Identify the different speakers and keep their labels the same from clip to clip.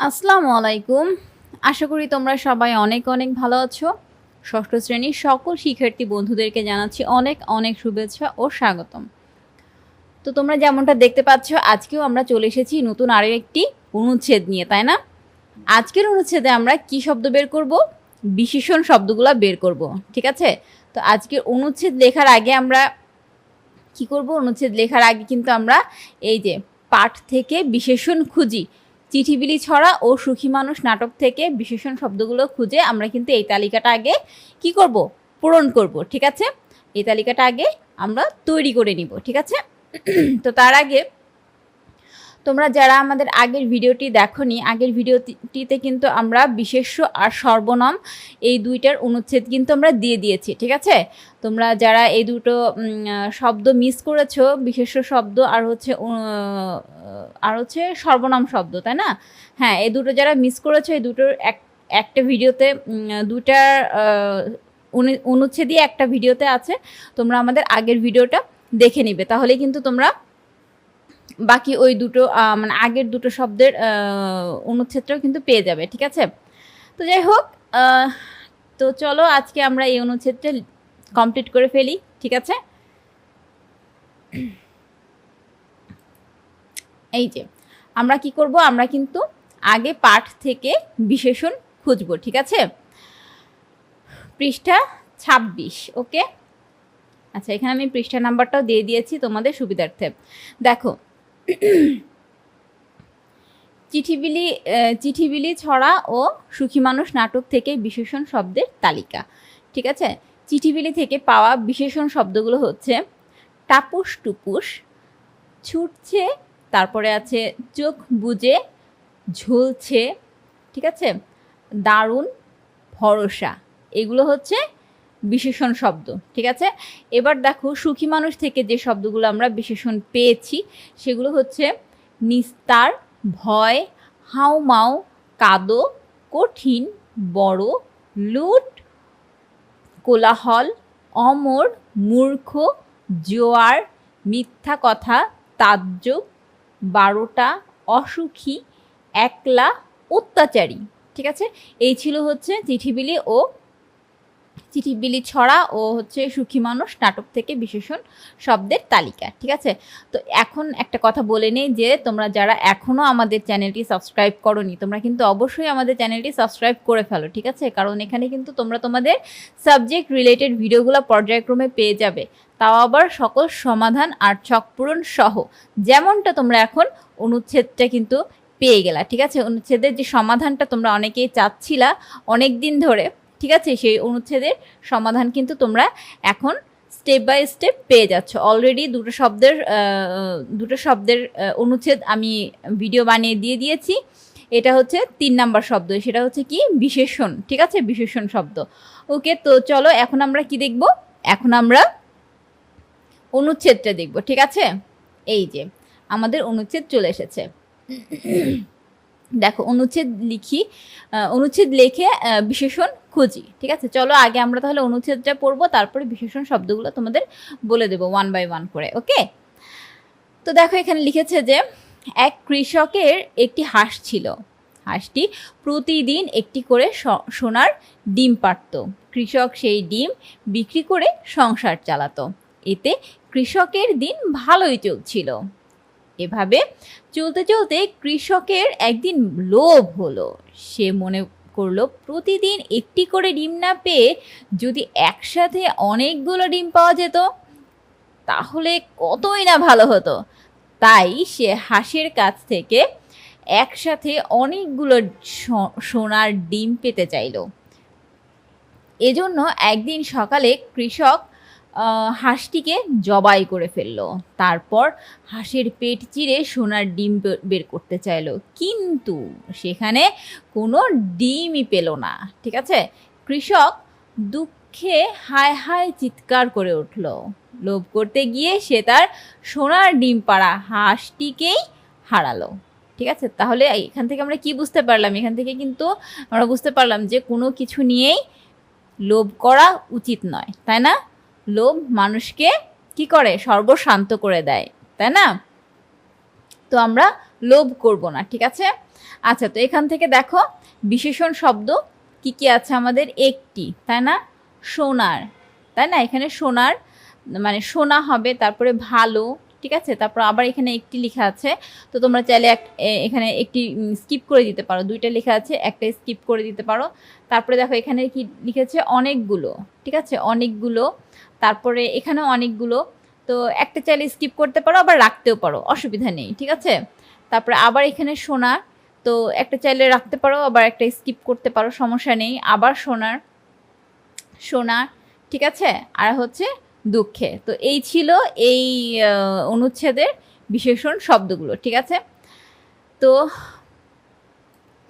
Speaker 1: আসসালামু আলাইকুম। আশা করি তোমরা সবাই অনেক অনেক ভালো আছো। ষষ্ঠ শ্রেণির সকল শিক্ষার্থী বন্ধুদেরকে জানাচ্ছি অনেক অনেক শুভেচ্ছা ও স্বাগতম। তো তোমরা যেমনটা দেখতে পাচ্ছ, আজকেও আমরা চলে এসেছি নতুন আরও একটি অনুচ্ছেদ নিয়ে, তাই না? আজকের অনুচ্ছেদে আমরা কি শব্দ বের করব? বিশেষণ শব্দগুলো বের করব, ঠিক আছে? তো আজকের অনুচ্ছেদ লেখার আগে আমরা কি করব? অনুচ্ছেদ লেখার আগে কিন্তু আমরা এই যে পাঠ থেকে বিশেষণ খুঁজি চিঠিবিলি ছড়া ও সুখী মানুষ নাটক থেকে বিশেষণ শব্দগুলো খুঁজে আমরা কিন্তু এই তালিকাটা আগে কি করব? পূরণ করব, ঠিক আছে? এই তালিকাটা আগে আমরা তৈরি করে নিব, ঠিক আছে? তো তার আগে তোমরা যারা আমাদের আগের ভিডিওটি দেখোনি, আগের ভিডিওটিতে কিন্তু আমরা বিশেষ্য আর সর্বনাম এই দুইটার অনুচ্ছেদ কিন্তু আমরা দিয়ে দিয়েছি, ঠিক আছে? তোমরা যারা এই দুটো শব্দ মিস করেছ, বিশেষ্য শব্দ আর হচ্ছে আর হচ্ছে সর্বনাম শব্দ, তাই না? হ্যাঁ এই দুটো যারা মিস করেছ, এই দুটোর এক, একটা ভিডিওতে দুটার অনুচ্ছেদই একটা ভিডিওতে আছে, তোমরা আমাদের আগের ভিডিওটা দেখে নিবে। তাহলে কিন্তু তোমরা বাকি ওই দুটো মানে আগের দুটো শব্দের অনুচ্ছেদটাও কিন্তু পেয়ে যাবে, ঠিক আছে? তো যাই হোক তো চলো আজকে আমরা এই অনুচ্ছেদটা কমপ্লিট করে ফেলি, ঠিক আছে? এই যে, আমরা কি করব? আমরা কিন্তু আগে পাঠ থেকে বিশেষণ খুঁজব, ঠিক আছে? পৃষ্ঠা ছাব্বিশ, ওকে? আচ্ছা এখানে আমি পৃষ্ঠা নাম্বারটাও দিয়ে দিয়েছি তোমাদের সুবিধার্থে। দেখো চিঠিবিলি চিঠিবিলি ছড়া ও সুখী মানুষ নাটক থেকে বিশেষণ শব্দের তালিকা। ঠিক আছে? চিঠিবিলি থেকে পাওয়া বিশেষণ শব্দগুলো হচ্ছে টাপুস টুপুস, ছুটছে, তারপরে আছে চোখ বুজে, ঝুলছে, ঠিক আছে? দারুণ ভরসা। এগুলো হচ্ছে বিশেষণ শব্দ, ঠিক আছে? এবার দেখো, সুখী মানুষ থেকে যে শব্দগুলো আমরা বিশেষণ পেয়েছি, সেগুলো হচ্ছে নিস্তার, ভয়, হাউমাউ, কাদো, কঠিন, বড়, লুট, কোলাহল, অমর, মূর্খ, জোয়ার, মিথ্যা কথা, তাজ্জব, বারোটা, অসুখী, একলা, অত্যাচারী, ঠিক আছে? এই ছিল হচ্ছে চিঠিবিলি ও চিঠিবিলি ছড়া ও হচ্ছে সুখী মানুষ নাটক থেকে বিশেষণ শব্দের তালিকা, ঠিক আছে? তো এখন একটা কথা বলে নেই যে তোমরা যারা এখনও আমাদের চ্যানেলটি সাবস্ক্রাইব করনি, তোমরা কিন্তু অবশ্যই আমাদের চ্যানেলটি সাবস্ক্রাইব করে ফেলো, ঠিক আছে? কারণ এখানে কিন্তু তোমরা তোমাদের সাবজেক্ট রিলেটেড ভিডিওগুলো পর্যায়ক্রমে পেয়ে যাবে। তাও আবার সকল সমাধান আর ছকপূরণ সহ যেমনটা তোমরা এখন অনুচ্ছেদটা কিন্তু পেয়ে গেলা, ঠিক আছে? অনুচ্ছেদের যে সমাধানটা তোমরা অনেকেই চাচ্ছিলা অনেক দিন ধরে ঠিক আছে? সেই অনুচ্ছেদের সমাধান কিন্তু তোমরা এখন স্টেপ বাই স্টেপ পেয়ে যাচ্ছ। অলরেডি দুটো শব্দের দুটো শব্দের অনুচ্ছেদ আমি ভিডিও বানিয়ে দিয়ে দিয়েছি। এটা হচ্ছে তিন নাম্বার শব্দ, সেটা হচ্ছে কি? বিশেষণ, ঠিক আছে? বিশেষণ শব্দ। ওকে তো চলো এখন আমরা কি দেখব? এখন আমরা অনুচ্ছেদটা দেখব, ঠিক আছে? এই যে, আমাদের অনুচ্ছেদ চলে এসেছে। দেখো, অনুচ্ছেদ লিখি অনুচ্ছেদ লেখে বিশেষণ খুঁজি, ঠিক আছে? চলো আগে আমরা তাহলে অনুচ্ছেদটা পড়ব, তারপরে বিশেষণ শব্দগুলো তোমাদের বলে দেবো ওয়ান বাই ওয়ান করে ওকে তো দেখো, এখানে লিখেছে যে, এক কৃষকের একটি হাঁস ছিল। হাঁসটি প্রতিদিন একটি করে সোনার ডিম পাড়ত। কৃষক সেই ডিম বিক্রি করে সংসার চালাতো। এতে কৃষকের দিন ভালোই চলছিল। এভাবে চলতে চলতে কৃষকের একদিন লোভ হলো। সে মনে করল, প্রতিদিন একটি করে ডিম না পেয়ে যদি একসাথে অনেকগুলো ডিম পাওয়া যেত, তাহলে কতই না ভালো হতো। তাই সে হাঁসের কাছ থেকে একসাথে অনেকগুলো সোনার ডিম পেতে চাইলো। এজন্য একদিন সকালে কৃষক হাঁসটিকে জবাই করে ফেলল। তারপর হাঁসের পেট চিরে সোনার ডিম বের করতে চাইলো। কিন্তু সেখানে কোনো ডিমই পেল না, ঠিক আছে? কৃষক দুঃখে হায় হায় চিৎকার করে উঠল। লোভ করতে গিয়ে সে তার সোনার ডিম পাড়া হাঁসটিকেই হারালো, ঠিক আছে? তাহলে এখান থেকে আমরা কি বুঝতে পারলাম? এখান থেকে কিন্তু আমরা বুঝতে পারলাম যে কোনো কিছু নিয়েই লোভ করা উচিত নয়, তাই না? লোভ মানুষকে কি করে? সর্বশান্ত করে দেয়, তাই না? তো আমরা লোভ করব না, ঠিক আছে? আচ্ছা তো এখান থেকে দেখো, বিশেষণ শব্দ কি কি আছে আমাদের? একটি, তাই না? সোনার, তাই না? এখানে সোনার মানে সোনা হবে, তারপরে ভালো, ঠিক আছে? তারপর আবার এখানে একটি লেখা আছে, তো তোমরা চাইলে এক এখানে একটি স্কিপ করে দিতে পারো। দুইটা লেখা আছে, একটা স্কিপ করে দিতে পারো। তারপরে দেখো এখানে কি লিখেছে? অনেকগুলো, ঠিক আছে? অনেকগুলো তারপরে এখানে অনেকগুলো। তো একটা চাইলে স্কিপ করতে পারো, আবার রাখতেও পারো, অসুবিধা নেই, ঠিক আছে? তারপরে আবার এখানে সোনা, তো একটা চাইলে রাখতে পারো, আবার একটা স্কিপ করতে পারো, সমস্যা নেই। আবার সোনার, সোনা, ঠিক আছে? আর হচ্ছে দুঃখে। তো এই ছিল এই অনুচ্ছেদের বিশেষণ শব্দগুলো, ঠিক আছে? তো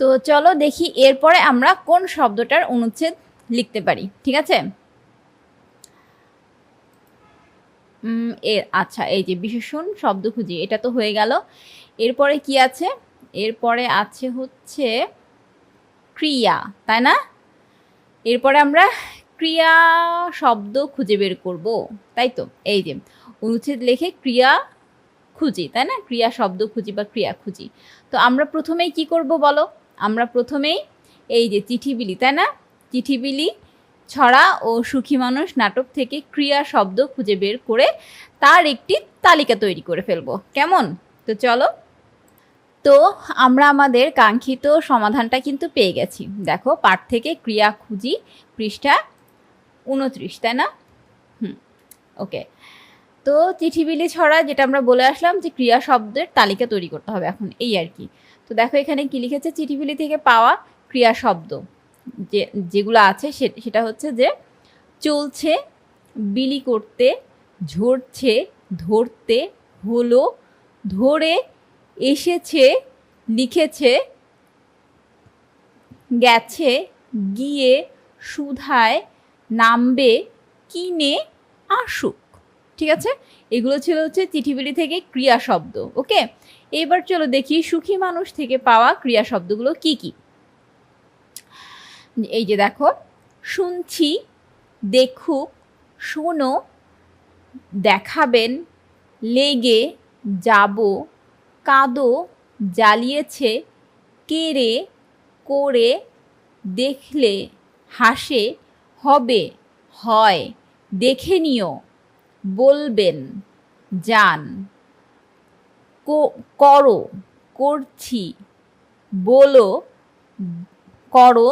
Speaker 1: তো চলো দেখি এরপরে আমরা কোন শব্দটার অনুচ্ছেদ লিখতে পারি, ঠিক আছে? এ আচ্ছা এই যে বিশেষণ, শব্দ খুঁজি, এটা তো হয়ে গেল। এরপরে কি আছে? এরপরে আছে হচ্ছে ক্রিয়া, তাই না? এরপরে আমরা ক্রিয়া, শব্দ খুঁজে বের করব, তাই তো? এই যে, অনুচ্ছেদ লেখে ক্রিয়া খুঁজি, তাই না? ক্রিয়া, শব্দ খুঁজি বা ক্রিয়া খুঁজি। তো আমরা প্রথমেই কি করব বলো? আমরা প্রথমেই এই যে চিঠি বিলি তাই না? চিঠি বিলি ছড়া ও সুখী মানুষ নাটক থেকে ক্রিয়া শব্দ খুঁজে বের করে তার একটি তালিকা তৈরি করে ফেলব। কেমন? তো চলো। তো আমরা আমাদের কাঙ্ক্ষিত সমাধানটা কিন্তু পেয়ে গেছি। দেখো, পাঠ থেকে ক্রিয়া খুঁজি, পৃষ্ঠা উনত্রিশ, তাই না? হুম, ওকে। তো চিঠি বিলি ছড়া, যেটা আমরা বলে আসলাম যে ক্রিয়া শব্দের তালিকা তৈরি করতে হবে এখন, এই আর কি। তো দেখো এখানে কি লিখেছে? চিঠি বিলি থেকে পাওয়া ক্রিয়া শব্দ। যে, যেগুলো আছে সেটা হচ্ছে যে চলছে, বিলি করতে, ঝরছে, ধরতে, হলো, ধরে, এসেছে, লিখেছে, গেছে, গিয়ে, সুধায়, নামবে, কিনে, আসুক। ঠিক আছে? এগুলো ছিল হচ্ছে চিঠিবিলি থেকে ক্রিয়া শব্দ, ওকে? এবার চলো দেখি সুখী মানুষ থেকে পাওয়া ক্রিয়া শব্দগুলো কি কি। এই যে দেখো, শুনছি দেখুক শোনো, দেখাবেন, লেগে, যাব, কাদো, জ্বালিয়েছে কেড়ে করে, দেখলে, হাসে, হবে, হয়, দেখে নিও, বলবেন, যান করো, করছি, বলো, করো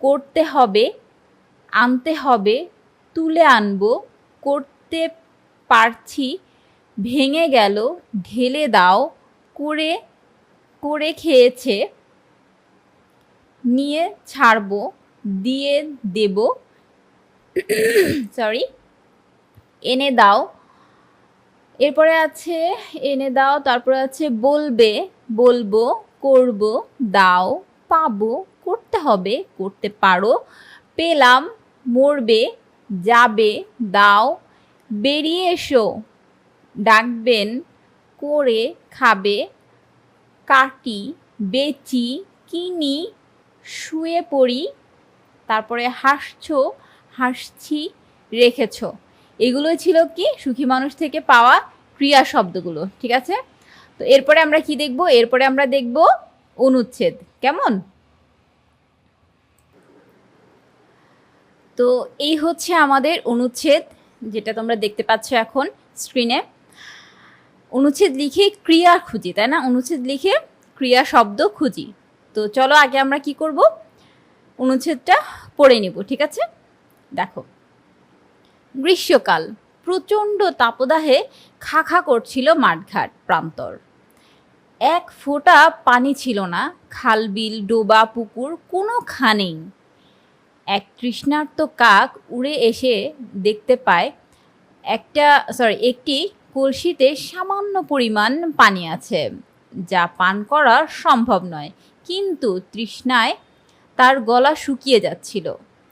Speaker 1: করতে হবে, আনতে হবে, তুলে আনব, করতে পারছি, ভেঙে গেল, ঢেলে দাও, করে করে খেয়েছে, নিয়ে ছাড়বো, দিয়ে দেব সরি এনে দাও, এরপরে আছে এনে দাও, তারপরে আছে বলবে, বলব, করব, দাও, পাবো করতে হবে, করতে পারো। পেলাম, মরবে, যাবে, দাও, বেরিয়ে এসো। ডাকবেন, করে খাবে, কাটি, বেচি, কিনি, শুয়ে পড়ি, তারপরে হাসছো, হাসছি, রেখেছো। এগুলোই ছিল কি? সুখী মানুষ থেকে পাওয়া ক্রিয়া শব্দগুলো, ঠিক আছে? তো এরপরে আমরা কি দেখব? এরপরে আমরা দেখব অনুচ্ছেদ। কেমন? তো এই হচ্ছে আমাদের অনুচ্ছেদ, যেটা তোমরা দেখতে পাচ্ছ এখন স্ক্রিনে অনুচ্ছেদ লিখে ক্রিয়া খুঁজি, তাই না? অনুচ্ছেদ লিখে ক্রিয়া শব্দ খুঁজি। তো চলো আগে আমরা কি করব? অনুচ্ছেদটা পড়ে নিব, ঠিক আছে? দেখো। গ্রীষ্মকাল, প্রচণ্ড তাপদাহে খা খা করছিল মাঠঘাট প্রান্তর। এক ফোঁটা পানি ছিল না খাল বিল ডোবা, পুকুর কোনো খানেই এক তৃষ্ণার্ত কাক উড়ে এসে দেখতে পায়, একটা সরি একটি কলসিতে সামান্য পরিমাণ পানি আছে, যা পান করা সম্ভব নয়। কিন্তু তৃষ্ণায় তার গলা শুকিয়ে যাচ্ছিল।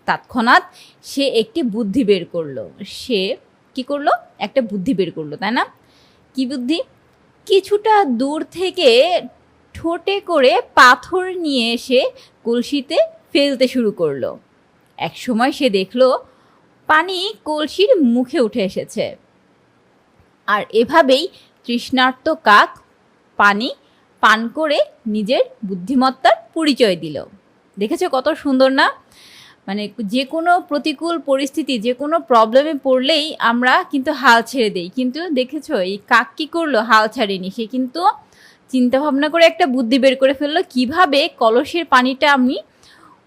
Speaker 1: তৎক্ষণাৎ সে একটি বুদ্ধি বের করল। সে কি করল? একটা বুদ্ধি বের করল, তাই না? কি বুদ্ধি? কিছুটা দূর থেকে ঠোঁটে করে পাথর নিয়ে এসে কলসিতে ফেলতে শুরু করল। এক সময় সে দেখল পানি কলসির মুখে উঠে এসেছে। আর এভাবেই তৃষ্ণার্ত কাক পানি পান করে নিজের বুদ্ধিমত্তার পরিচয় দিল। দেখেছ কত সুন্দর না? মানে যে কোনো প্রতিকূল পরিস্থিতি, যে কোনো প্রবলেমে পড়লেই আমরা কিন্তু হাল ছেড়ে দেই। কিন্তু দেখেছ, এই কাক কী করল? হাল ছাড়েনি। সে কিন্তু চিন্তা ভাবনা করে একটা বুদ্ধি বের করে ফেলল, কীভাবে কলসের পানিটা আমি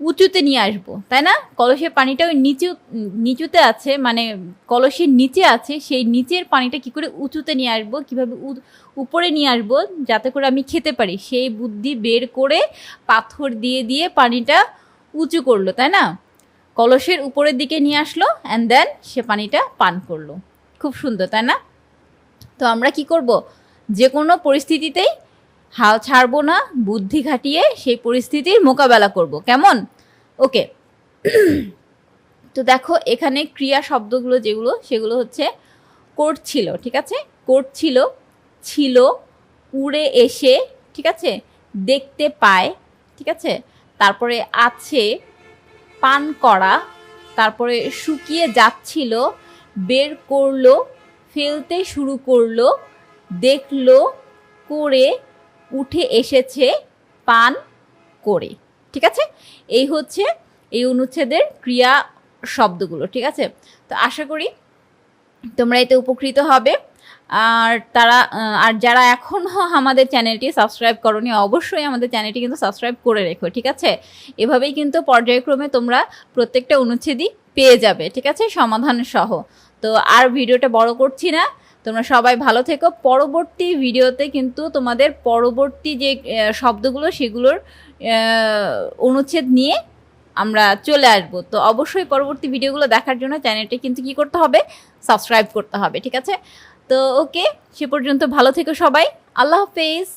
Speaker 1: উঁচুতে নিয়ে আসব, তাই না? কলসের পানিটা ওই নিচু, নিচুতে আছে মানে কলসের নিচে আছে, সেই নিচের পানিটা কি করে উঁচুতে নিয়ে আসব, কীভাবে উপরে নিয়ে আসব, যাতে করে আমি খেতে পারি। সেই বুদ্ধি বের করে পাথর দিয়ে দিয়ে পানিটা উঁচু করল, তাই না? কলসের উপরের দিকে নিয়ে আসলো অ্যান্ড দেন সে পানিটা পান করল। খুব সুন্দর, তাই না? তো আমরা কি করব? যে কোনো পরিস্থিতিতেই হাল ছাড়বো না, বুদ্ধি খাটিয়ে সেই পরিস্থিতির মোকাবেলা করব। কেমন? ওকে। তো দেখো, এখানে ক্রিয়া শব্দগুলো যেগুলো, সেগুলো হচ্ছে করছিল ঠিক আছে? করছিল ছিল, উড়ে এসে, ঠিক আছে? দেখতে পায়, ঠিক আছে? তারপরে আছে, পান করা, তারপরে শুকিয়ে যাচ্ছিল, বের করল, ফেলতে শুরু করল, দেখল, করে উঠে এসেছে পান করে, ঠিক আছে? এই হচ্ছে এই অনুচ্ছেদের ক্রিয়া শব্দগুলো, ঠিক আছে? তো আশা করি তোমরা এতে উপকৃত হবে। আর তারা, আর যারা এখনও আমাদের চ্যানেলটি সাবস্ক্রাইব করনি, অবশ্যই আমাদের চ্যানেলটি কিন্তু সাবস্ক্রাইব করে রেখো, ঠিক আছে? এভাবেই কিন্তু পর্যায়ক্রমে তোমরা প্রত্যেকটা অনুচ্ছেদই পেয়ে যাবে, ঠিক আছে? সমাধান সহ তো আর ভিডিওটা বড় করছি না। তোমরা সবাই ভালো থেকো। পরবর্তী ভিডিওতে কিন্তু তোমাদের পরবর্তী যে শব্দগুলো সেগুলোর অনুচ্ছেদ নিয়ে আমরা চলে আসব। তো অবশ্যই পরবর্তী ভিডিওগুলো দেখার জন্য চ্যানেলটি কিন্তু কি করতে হবে? সাবস্ক্রাইব করতে হবে, ঠিক আছে? তো ওকে, সে পর্যন্ত ভালো থেকো সবাই। আল্লাহ হাফেজ।